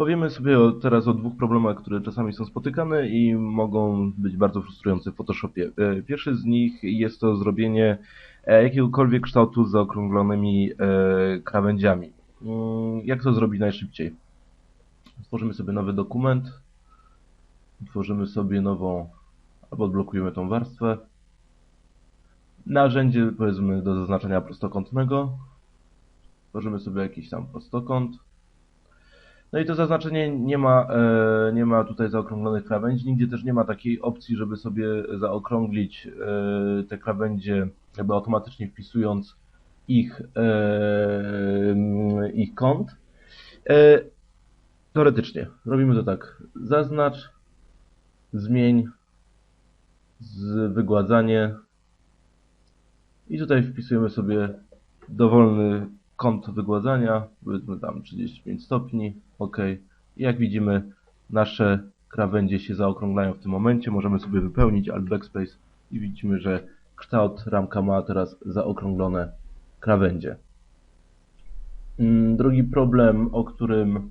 Powiemy sobie teraz o dwóch problemach, które czasami są spotykane i mogą być bardzo frustrujące w Photoshopie. E, Pierwszy z nich jest to zrobienie e, jakiegokolwiek kształtu z zaokrąglonymi e, krawędziami. Mm, Jak to zrobić najszybciej? Stworzymy sobie nowy dokument, tworzymy sobie nową, albo odblokujemy tą warstwę. Narzędzie, powiedzmy, do zaznaczenia prostokątnego. Tworzymy sobie jakiś tam prostokąt. No i to zaznaczenie nie ma, e, nie ma tutaj zaokrąglonych krawędzi, nigdzie też nie ma takiej opcji, żeby sobie zaokrąglić e, te krawędzie, jakby automatycznie wpisując ich, e, ich kąt. Teoretycznie robimy to tak. Zaznacz, zmień, wygładzanie i tutaj wpisujemy sobie dowolny kąt wygładzania, powiedzmy tam 35 stopni, ok. I jak widzimy, nasze krawędzie się zaokrąglają w tym momencie. Możemy sobie wypełnić Alt Backspace i widzimy, że kształt ramka ma teraz zaokrąglone krawędzie. Mm, Drugi problem, o którym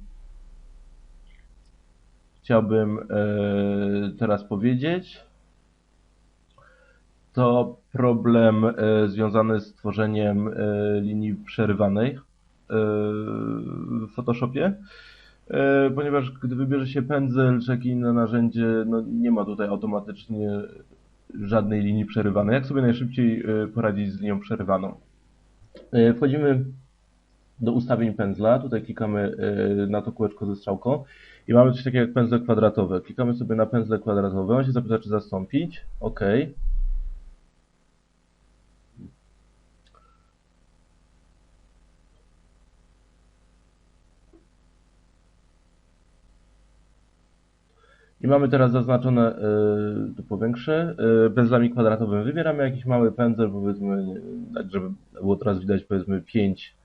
chciałbym e, teraz powiedzieć, to problem e, związany z tworzeniem e, linii przerywanej e, w Photoshopie, ponieważ gdy wybierze się pędzel czy jakieś inne narzędzie, no nie ma tutaj automatycznie żadnej linii przerywanej. Jak sobie najszybciej poradzić z linią przerywaną? Wchodzimy do ustawień pędzla, tutaj klikamy na to kółeczko ze strzałką i mamy coś takiego jak pędzle kwadratowe. Klikamy sobie na pędzle kwadratowe, on się zapyta czy zastąpić, OK. I mamy teraz zaznaczone, y, tu powiększę, y, pędzlami kwadratowymi. Wybieramy jakiś mały pędzel, powiedzmy, tak żeby było teraz widać, powiedzmy 5,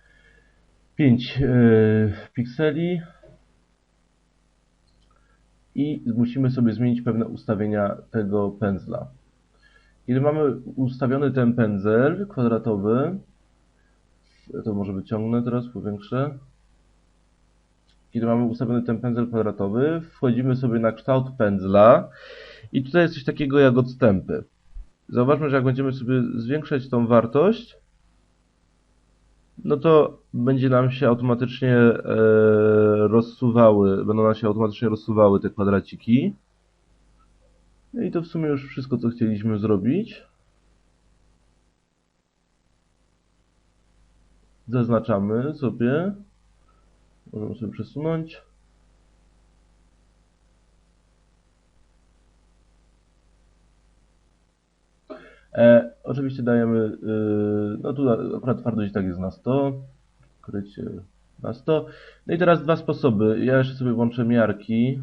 5 y, pikseli. I musimy sobie zmienić pewne ustawienia tego pędzla. Kiedy mamy ustawiony ten pędzel kwadratowy, to może wyciągnę teraz, powiększę. Kiedy mamy ustawiony ten pędzel kwadratowy, wchodzimy sobie na kształt pędzla i tutaj jest coś takiego jak odstępy. Zauważmy, że jak będziemy sobie zwiększać tą wartość, no to będzie nam się automatycznie e, rozsuwały, będą nam się automatycznie rozsuwały te kwadraciki. No i to w sumie już wszystko, co chcieliśmy zrobić. Zaznaczamy sobie. Możemy sobie przesunąć. E, oczywiście dajemy, y, no tu akurat twardość tak jest na 100, krycie na 100. No i teraz dwa sposoby. Ja jeszcze sobie włączę miarki.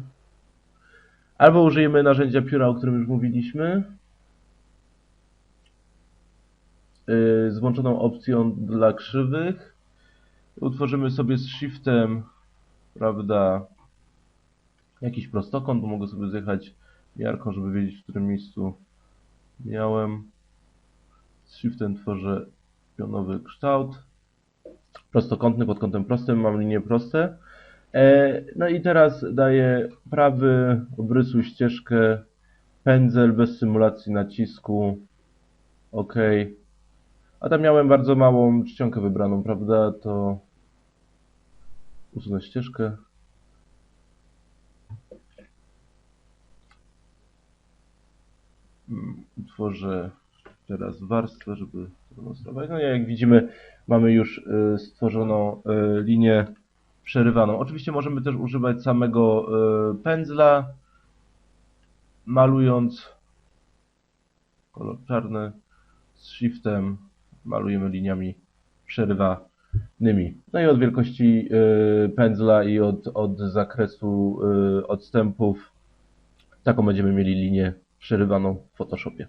Albo użyjemy narzędzia pióra, o którym już mówiliśmy. y, Z włączoną opcją dla krzywych. Utworzymy sobie z shiftem, prawda, jakiś prostokąt, bo mogę sobie zjechać miarką, żeby wiedzieć, w którym miejscu miałem. Z shiftem tworzę pionowy kształt. Prostokątny pod kątem prostym, mam linie proste. E, No i teraz daję prawy, obrysuj ścieżkę, pędzel bez symulacji nacisku. OK. A tam miałem bardzo małą czcionkę wybraną, prawda? To usunę ścieżkę. Mm, Utworzę teraz warstwę, żeby demonstrować. No i jak widzimy, mamy już y, stworzoną y, linię przerywaną. Oczywiście możemy też używać samego y, pędzla, malując kolor czarny z shiftem malujemy liniami przerywanymi. No i od wielkości y, pędzla i od, od zakresu y, odstępów taką będziemy mieli linię przerywaną w Photoshopie.